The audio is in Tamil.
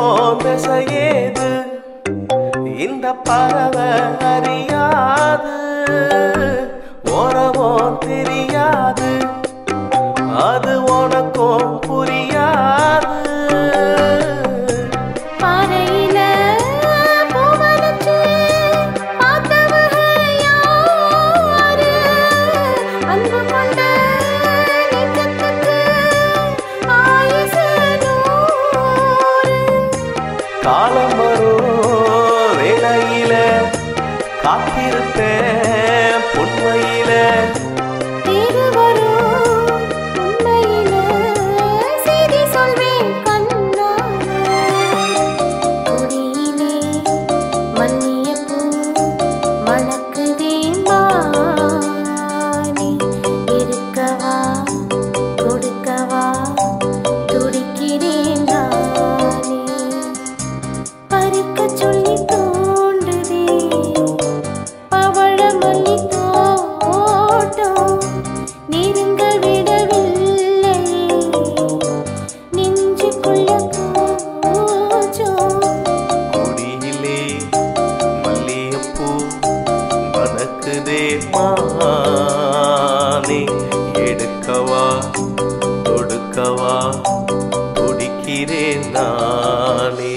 போதச ஏது? இந்த பறவை அறியாது. காலம் வரும் வேலையில காத்திருப்பேன். கேட்பானே எடுக்கவா கொடுக்கவா துடிக்கிறேன் நானே.